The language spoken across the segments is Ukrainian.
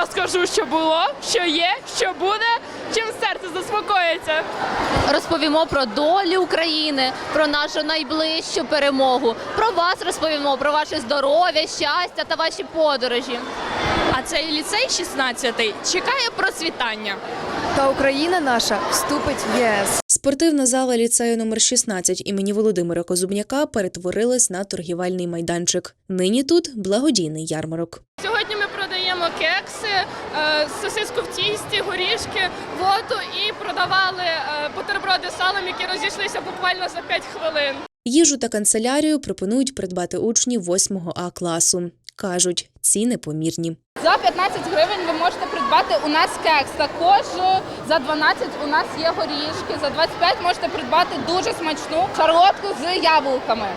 Розкажу, що було, що є, що буде, чим серце заспокоїться. Розповімо про долю України, про нашу найближчу перемогу. Про вас розповімо, про ваше здоров'я, щастя та ваші подорожі. А цей ліцей 16-й чекає процвітання. Та Україна наша вступить в ЄС. Спортивна зала ліцею номер 16 імені Володимира Козубняка перетворилась на торгівельний майданчик. Нині тут благодійний ярмарок. Сьогодні ми кекси, е, сосиску в тісті, горішки, воду і продавали е, бутерброди з салом, які розійшлися буквально за 5 хвилин. Їжу та канцелярію пропонують придбати учні 8 А класу. Кажуть, ціни помірні. За 15 гривень ви можете придбати у нас кекс. Також за 12 у нас є горішки. За 25 можете придбати дуже смачну шарлотку з яблуками.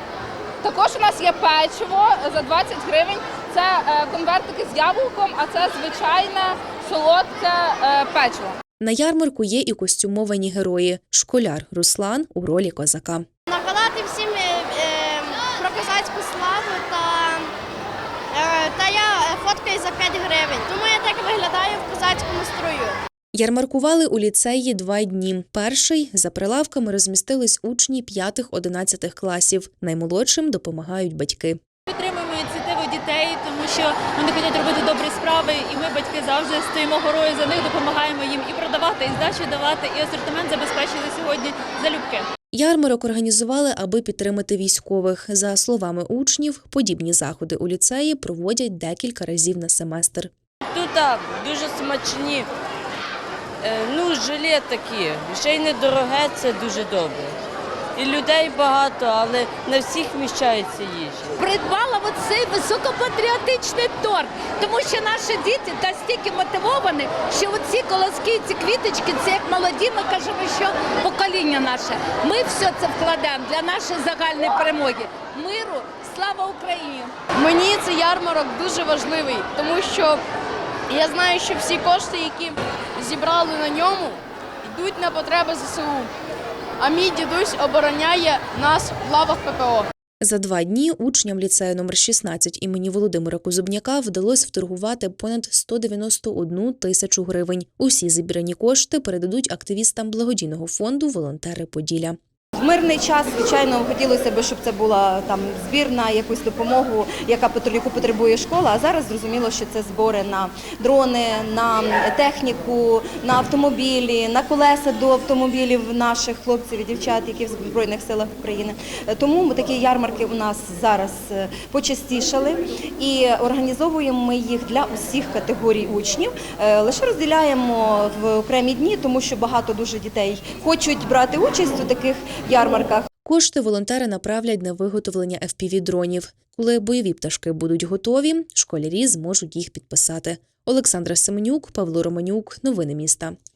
Також у нас є печиво за 20 гривень. Це е, конвертики з яблуком, а це звичайне солодке е, печиво. На ярмарку є і костюмовані герої. Школяр Руслан у ролі козака. Нагадати всім е, е, про козацьку славу та, е, та я фоткаю за 5 гривень. Тому я так виглядаю в козацькому строю. Ярмаркували у ліцеї два дні. Перший за прилавками розмістились учні 5-11 класів. Наймолодшим допомагають батьки. Підтримуємо дітей, тому що вони хочуть робити добрі справи, і ми, батьки, завжди стоїмо горою за них, допомагаємо їм і продавати, і здачі давати, і асортимент забезпечили сьогодні залюбки. Ярмарок організували, аби підтримати військових. За словами учнів, подібні заходи у ліцеї проводять декілька разів на семестр. Тут дуже смачні. Е, Ну, желе такі. Ще й недороге, це дуже добре. І людей багато, але на всіх вміщається їжа. придбала оцей високопатріотичний торт, тому що наші діти настільки мотивовані, що оці колоски, ці квіточки, це як молоді, ми кажемо, що покоління наше. Ми все це вкладаємо для нашої загальної перемоги. Миру, слава Україні! Мені цей ярмарок дуже важливий, тому що я знаю, що всі кошти, які зібрали на ньому, йдуть на потреби ЗСУ. А мій дідусь обороняє нас в лавах ППО. За два дні учням ліцею номер 16 імені Володимира Козубняка вдалося вторгувати понад 191 тисячу гривень. Усі зібрані кошти передадуть активістам благодійного фонду Волонтери Поділля. В мирний час, звичайно, хотілося б, щоб це була там збір на якусь допомогу, яка яку потребує школа. А зараз зрозуміло, що це збори на дрони, на техніку, на автомобілі, на колеса до автомобілів наших хлопців і дівчат, які в збройних силах України. Тому такі ярмарки у нас зараз е, почастішали і організовуємо ми їх для усіх категорій учнів. Е, Лише розділяємо в окремі дні, тому що багато дуже дітей хочуть брати участь у таких ярмарках. Кошти волонтери направлять на виготовлення FPV-дронів. Коли бойові пташки будуть готові, школярі зможуть їх підписати. Олександра Семенюк, Павло Романюк. Новини міста.